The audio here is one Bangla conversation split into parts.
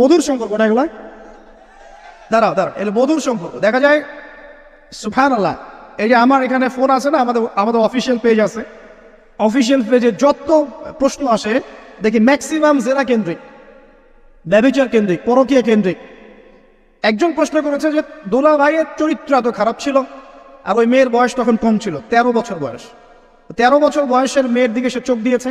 মধুর সম্পর্ক না এগুলা? দাঁড়াও দাঁড়াও এগুলো মধুর সম্পর্ক দেখা যায় সুফান আল্লাহ এই যে আমার এখানে ফোন আছে না, আমাদের আমাদের অফিসিয়াল পেজ আছে। অফিসিয়াল পেজে যত প্রশ্ন আসে, দেখি ম্যাক্সিমাম জেনা কেন্দ্রিক, ব্যবচার কেন্দ্রিক, পরকীয় কেন্দ্রিক। একজন প্রশ্ন করেছে যে, দোলা ভাইয়ের চরিত্র এত খারাপ ছিল, আর ওই মেয়ের বয়স তখন কম ছিল, তেরো বছর বয়স। তেরো বছর বয়সের মেয়ের দিকে সে চোখ দিয়েছে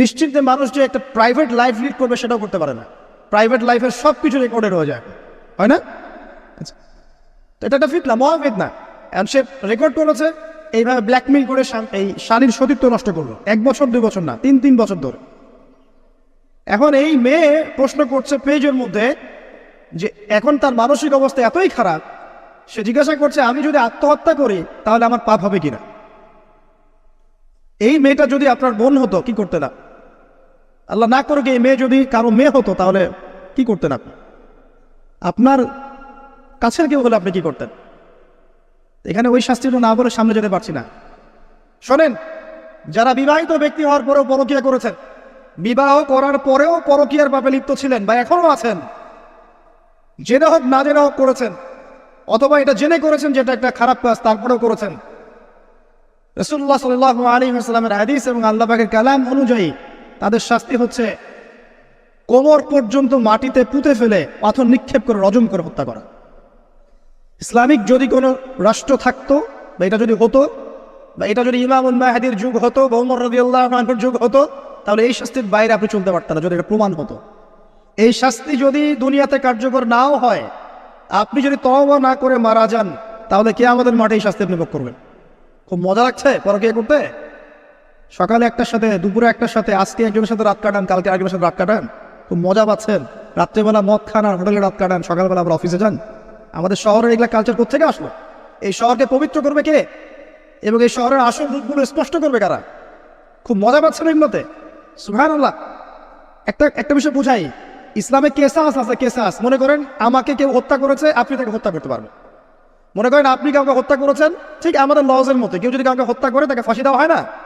নিশ্চিন্তে মানুষ যে একটা প্রাইভেট লাইফ লিড করবে সেটাও করতে পারে না। প্রাইভেট লাইফের সব কিছু রেকর্ডেড হয়ে যায়। হয় না? আচ্ছা। তো এটা একটা ফিতনা, মহাফিতনা। এখন সে রেকর্ড করেছে, এইভাবে ব্ল্যাকমেইল করে এই শালীর সতীত্ব নষ্ট করল। এক বছর, দুই বছর না, তিন তিন বছর ধরে। এখন এই মেয়ে প্রশ্ন করছে পেজের মধ্যে যে, এখন তার মানসিক অবস্থা এতই খারাপ, সে জিজ্ঞাসা করছে, আমি যদি আত্মহত্যা করি, তাহলে আমার পাপ হবে কিনা? এই মেয়েটা যদি আপনার বোন হতো, কি করতে আপনি আল্লাহ না করুক এই মেয়ে যদি কারও মেয়ে হতো, তাহলে কি করতেন আপনি? আপনার কাছের কেউ হলে আপনি কি করতেন? এখানে ওই শাস্তিটা না বলে সামনে যেতে পারছি না। শোনেন, যারা বিবাহিত ব্যক্তি হওয়ার পরেও পরকিয়া করেছেন, বিবাহ করার পরেও পরকিয়ার পাপে লিপ্ত ছিলেন বা এখনও আছেন, জেনে হোক না জেনে হোক করেছেন, অথবা এটা জেনে করেছেন যেটা একটা খারাপ কাজ, তারপরেও করেছেন। রসুল্লাহ সাল্লাহ আলী আসসালামের হাদিস এবং আল্লাহ পাকের কালাম অনুযায়ী তাদের শাস্তি হচ্ছে কোমর পর্যন্ত মাটিতে পুঁতে ফেলে পাথর নিক্ষেপ করে রজম করে হত্যা করা। ইসলামিক যদি কোনো রাষ্ট্র থাকতো, বা এটা যদি হতো, বা এটা যদি ইমাম মাহাদির যুগ হতো বৌমর রদিউল্লাহর যুগ হতো, তাহলে এই শাস্তির বাইরে আপনি চলতে পারতেন না যদি এটা প্রমাণ হতো। এই শাস্তি যদি দুনিয়াতে কার্যকর নাও হয়, আপনি যদি তওবা না করে মারা যান, তাহলে কে আমাদের মাঠে এই শাস্তি আপনি ভোগ করবেন? খুব মজা লাগছে? পরকে করতে? সকালে একটার সাথে, দুপুরে একটার সাথে, আজকে একজনের সাথে রাত কাটান, কালকে একজনের সাথে রাত কাটান। খুব মজা পাচ্ছেন। রাত্রেবেলা মদ খান আর হোটেলে রাত কাটান, সকালবেলা আবার অফিসে যান। আমাদের শহরের এগুলা কালচার কোথেকে আসলো? এই শহরকে পবিত্র করবে কে? এবং এই শহরের আসল রূপগুলো স্পষ্ট করবে কারা? খুব মজা পাচ্ছেন এগুলোতে? সুহান আল্লাহ একটা একটা বিষয় বুঝাই। ইসলামে কেসাস আছে, কেসাস। মনে করেন, আমাকে কেউ হত্যা করেছে, আপনি তাকে হত্যা করতে পারবেন। মনে করেন, আপনি কাউকে হত্যা করেছেন, ঠিক আমাদের লজের মতো কেউ যদি কাউকে হত্যা করে, তাকে ফাঁসি দেওয়া হয় না?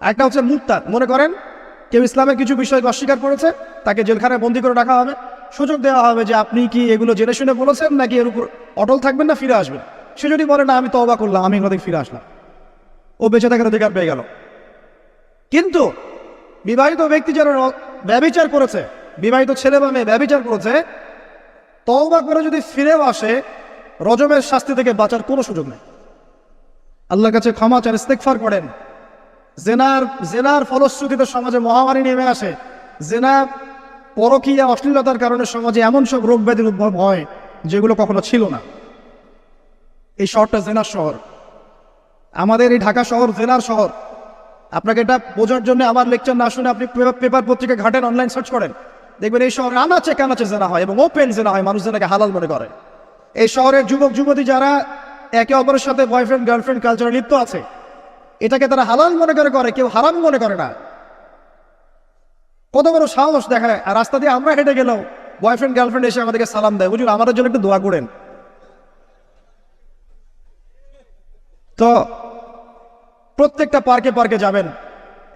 একটা হচ্ছে মুক্তার, মনে করেন? কেউ ইসলামের কিছু বিষয় অস্বীকার করেছে, তাকে জেলখানায় বন্দি করে রাখা হবে। সুযোগ দেওয়া হবে যে আপনি কি এগুলো জেনে শুনে বলেছেন নাকি এর উপর অটল থাকবেন না, ফিরে আসবেন? সে যদি বলে, না, আমি তবা করলাম, আমি এগুলো ফিরে আসলাম। ও বেঁচে থাকার অধিকার পেয়ে গেল। কিন্তু বিবাহিত ব্যক্তি যারা র- ব্যভিচার করেছে, বিবাহিত ছেলে বা মেয়ে ব্যভিচার করেছে, তওবা করে যদি ফিরেও আসে রজমের শাস্তি থেকে বাঁচার কোনো সুযোগ নেই। আল্লাহর কাছে ক্ষমা চান ইস্তেকফার করেন। জেনার জেনার ফলশ্রুতিতে সমাজে মহামারী নেমে আসে। জেনা পরকীয়া অশ্লীলতার কারণে সমাজে এমন সব রোগ ব্যাধির উদ্ভব হয়, যেগুলো কখনো ছিল না। এই শহরটা জেনার শহর। আমাদের এই ঢাকা শহর জেনার শহর। আপনাকে এটা বোঝার জন্য আমার লেকচার না শুনে আপনি পেপার- পত্রিকা ঘাটেন অনলাইন সার্চ করেন। দেখবেন এই শহরে আনাচে কানাচে জেনা হয় এবং ওপেন জেনা হয়, মানুষ জেনাকে হালাল মনে করে। এই শহরের যুবক যুবতী যারা একে অপরের সাথে বয়ফ্রেন্ড গার্লফ্রেন্ড কালচারে লিপ্ত আছে এটাকে তারা হালাল মনে করে করে, কেউ হারাম মনে করে না। কত বড় সাহস দেখায়, আর রাস্তা দিয়ে আমরা হেঁটে গেলেও বয়ফ্রেন্ড গার্লফ্রেন্ড এসে আমাদেরকে সালাম দেয়। হুজুর, আমাদের জন্য একটু দোয়া করেন। তো প্রত্যেকটা পার্কে পার্কে যাবেন,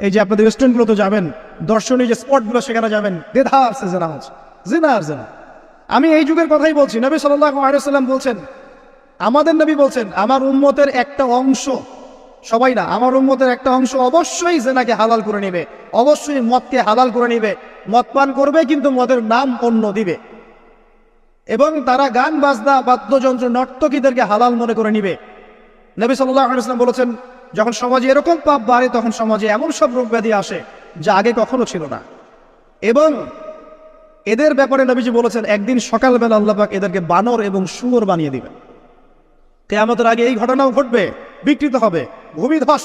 এই যে আপনাদের রেস্টুরেন্টগুলোতে যাবেন, দর্শনীয় যে স্পটগুলো সেখানে যাবেন। দেধা আছে, জেনা হচ্ছে জেনা আর জেনা। আমি এই যুগের কথাই বলছি, নবী সাল্লাহ আলাইসাল্লাম বলছেন, আমাদের নবী বলছেন, আমার উম্মতের একটা অংশ সবাই না, আমার উন্মতের একটা অংশ অবশ্যই জেনাকে হালাল করে নেবে। অবশ্যই মদকে হালাল করে নেবে। মদ পান করবে, কিন্তু মদের নাম অন্য দিবে। এবং তারা গান, বাজনা, বাদ্যযন্ত্র, নর্তকীদেরকে হালাল মনে করে নিবে। নবী আলাইসলাম বলেছেন, যখন সমাজে এরকম পাপ বাড়ে, তখন সমাজে এমন সব রোগ ব্যাধি আসে, যা আগে কখনো ছিল না। এবং এদের ব্যাপারে নবীজি বলেছেন, একদিন সকালবেলা আল্লাপাক এদেরকে বানর এবং শুয়োর বানিয়ে দিবেন। কেয়ামতের আগে এই ঘটনাও ঘটবে। বিকৃত হবে। ভূমিধস,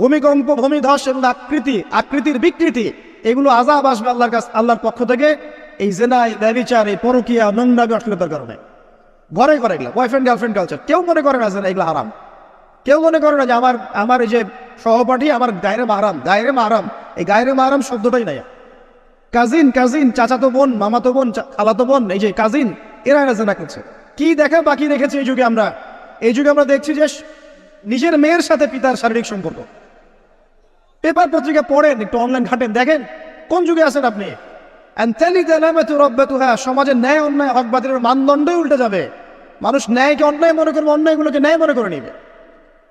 ভূমিকম্প, ভূমিধস এবং আকৃতি, আকৃতির বিকৃতি, এগুলো আজাব আসবে আল্লাহর কাছ আল্লাহর পক্ষ থেকে। এই জেনাই ব্যবিচার এই পরকিয়া, নোংরামি অশ্লীলতার কারণে। ঘরে ঘরে এগুলো বয়ফ্রেন্ড গার্লফ্রেন্ড কালচার কেউ মনে করে না এগুলো হারাম। কেউ মনে করে না যে আমার আমার এই যে সহপাঠী, আমার গায়ের মাহারাম গায়ের মাহারাম এই গায়ের মাহারাম শব্দটাই নাই। কাজিন কাজিন চাচাতো বোন, মামাতো বোন খালাতো বোন, এই যে কাজিন এরা এরা জেনা করছে। কি দেখা বাকি রেখেছি এই যুগে আমরা? এই যুগে আমরা দেখছি যে নিজের মেয়ের সাথে পিতার শারীরিক সম্পর্ক। পেপার পত্রিকা পড়েন, একটু অনলাইন ঘাটেন, দেখেন কোন যুগে আছেন আপনি? সমাজের ন্যায় অন্যায়, হক বাতিলের মানদণ্ডই উল্টে যাবে। মানুষ ন্যায়কে অন্যায় মনে করবে, অন্যায়গুলোকে ন্যায় মনে করে নিবে।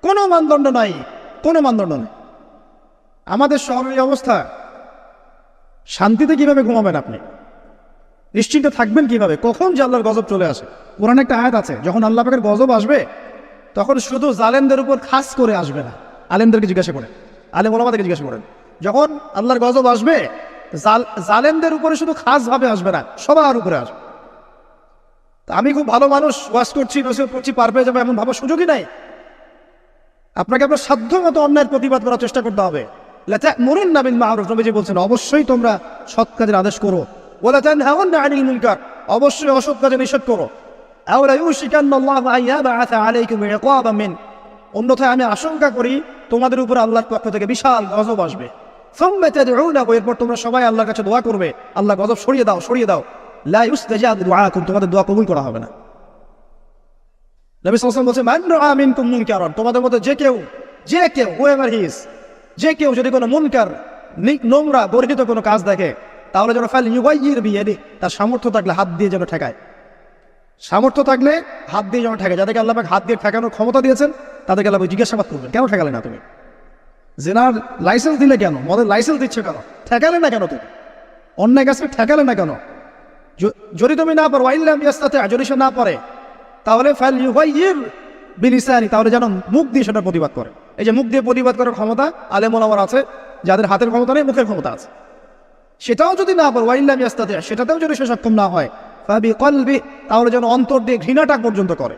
কোনো মানদণ্ড নাই, কোনো মানদণ্ড নেই। আমাদের শহরের অবস্থা, শান্তিতে কীভাবে ঘুমাবেন আপনি? নিশ্চিন্ত থাকবেন কীভাবে? কখন যে আল্লাহর গজব চলে আসে? কোরআন একটা আয়াত আছে, যখন আল্লাহ পাকের গজব আসবে তখন শুধু জালেমদের উপর খাস করে আসবে না। আলেমদেরকে জিজ্ঞাসা করেন। আলেম ওলামাদেরকে জিজ্ঞাসা করেন। যখন আল্লাহর গজব আসবে, জাল জালেমদের উপরে শুধু খাস ভাবে আসবে না, সবার উপরে আসবে। আমি খুব ভালো মানুষ ওয়াশ করছি নসিহত করছি, পার পেয়ে যাব, এমন ভাবার সুযোগই নাই। আপনাকে আপনার সাধ্য মতো অন্যায়ের প্রতিবাদ করার চেষ্টা করতে হবে। মরুন নাবিন মাহরুফ নবীজি বলছেন, অবশ্যই তোমরা সৎ কাজের আদেশ করো। ওলা চান অবশ্যই অসৎ কাজে নিষেধ করো। অন্যথায় আমি আশঙ্কা করি তোমাদের উপর আল্লাহর পক্ষ থেকে বিশাল গজব আসবে। এরপর তোমরা সবাই আল্লাহর কাছে দোয়া করবে। আল্লাহ গজব সরিয়ে দাও সরিয়ে দাও। তোমাদের দোয়া কবুল করা হবে না। তোমাদের মধ্যে যে কেউ যে কেউ হিজ যে কেউ যদি কোনো মুনকার নোংরা বর্ধিত কোনো কাজ দেখে, তাহলে যেন ফাইল ইউগাইয়ির বিয়াদি তার সামর্থ্য থাকলে হাত দিয়ে যেন ঠেকায়। সামর্থ্য থাকলে হাত দিয়ে যেমন ঠেকায় যাদেরকে আল্লাহ হাত দিয়ে ঠেকানোর ক্ষমতা দিয়েছেন, তাদেরকে আল্লাহ জিজ্ঞাসাবাদ করবেন, কেন ঠেকালে না তুমি? জেনার লাইসেন্স দিলে কেন? মদের লাইসেন্স দিচ্ছে কেন? ঠেকালে না কেন তুমি? অন্যায় কাজকে ঠেকালে না কেন? যদি তুমি না পারো, ওয়াইল্লাম ইয়াস্তাতে যদি সে না পারে, তাহলে ফাইল ইউগাইয়ির বিলিসানি, তাহলে যেন মুখ দিয়ে সেটা প্রতিবাদ করে। এই যে মুখ দিয়ে প্রতিবাদ করার ক্ষমতা আলেমন আমার আছে, যাদের হাতের ক্ষমতা নেই, মুখের ক্ষমতা আছে। সেটাও যদি না পারো, ওয়াইল্লাম ইয়াস্তাতে, সেটাতেও যদি সে সক্ষম না হয় তাহলে যেন অন্তর দিয়ে ঘৃণাটা পর্যন্ত করে।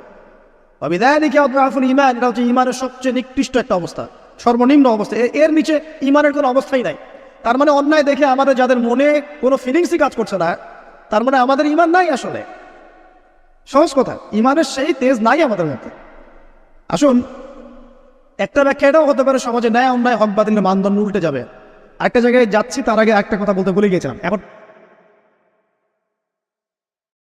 ইমান এটা হচ্ছে ইমানের সবচেয়ে নিকৃষ্ট একটা অবস্থা, সর্বনিম্ন অবস্থা। এর নিচে ইমানের কোনো অবস্থাই নাই। তার মানে অন্যায় দেখে আমাদের যাদের মনে কোনো ফিলিংসই কাজ করছে না, তার মানে আমাদের ইমান নাই আসলে। সহজ কথা ইমানের সেই তেজ নাই আমাদের মধ্যে। আসুন, একটা ব্যাখ্যা এটাও হতে পারে, সমাজে ন্যায় অন্যায়, হক বাতিলের মানদণ্ড উল্টে যাবে। একটা জায়গায় যাচ্ছি, তার আগে একটা কথা বলতে ভুলে গেছিলাম এখন